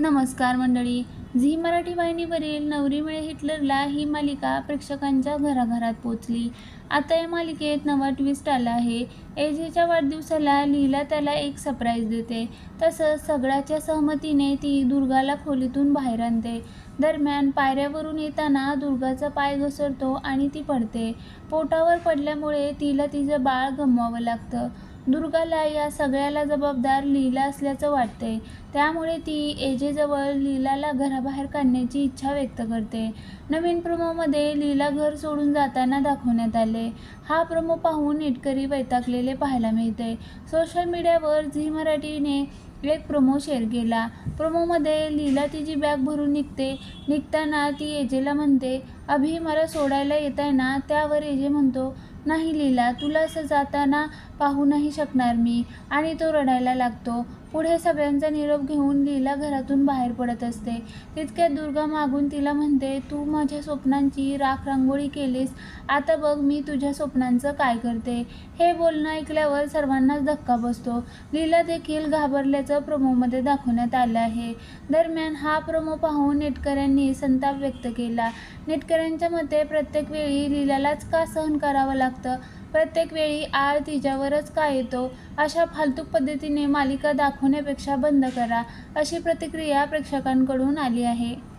नमस्कार मंडळी. झी मराठी वाहिनीवरील नवरी मिळे हिटलरला ही मालिका प्रेक्षकांच्या घराघरात पोचली आता या मालिकेत नवा ट्विस्ट आला आहे. एजेच्या वाढदिवसाला लीला त्याला एक सरप्राईज देते. तसंच सगळ्याच्या सहमतीने ती दुर्गाला खोलीतून बाहेर आणते. दरम्यान पायऱ्यावरून येताना दुर्गाचा पाय घसरतो आणि ती पडते. पोटावर पडल्यामुळे तिला तिचं बाळ गमवावं लागतं. दुर्गाला या सगळ्याला जबाबदार लीला असल्याचं वाटते त्यामुळे ती एजेजवळ लीलाला घराबाहेर काढण्याची इच्छा व्यक्त करते. नवीन प्रोमोमध्ये लीला घर सोडून जाताना दाखवण्यात आले. हा प्रोमो पाहून नेटकरी वैतागलेले पाहायला मिळते सोशल मीडियावर झी मराठीने एक प्रोमो शेअर केला. प्रोमोमध्ये लीला तिची बॅग भरून निघते. निघताना ती एजेला म्हणते अभि मला सोडायला येत आहे ना? त्यावर एजे म्हणतो नाही लीला तुला असं जाताना पाहू नाही शकणार मी. आणि तो रडायला लागतो. पुढे सगळ्यांचा निरोप घेऊन लीला घरातून बाहेर पडत असते. तितक्या दुर्गा मागून तिला म्हणते तू माझ्या स्वप्नांची राख रांगोळी केलीस. आता बघ मी तुझ्या स्वप्नांचं काय करते. हे बोलणं ऐकल्यावर सर्वांनाच धक्का बसतो. लीला देखील घाबरल्याचं प्रोमोमध्ये दाखवण्यात आलं आहे. दरम्यान हा प्रोमो पाहून नेटकऱ्यांनी संताप व्यक्त केला. नेटकऱ्यांच्या मते प्रत्येक वेळी लीलालाच का सहन करावं लागतं? प्रत्येक वेळी आळ तिच्यावरच का येतो? अशा फालतूक पद्धतीने मालिका दाखवण्यापेक्षा बंद करा अशी प्रतिक्रिया प्रेक्षकांकडून आली आहे.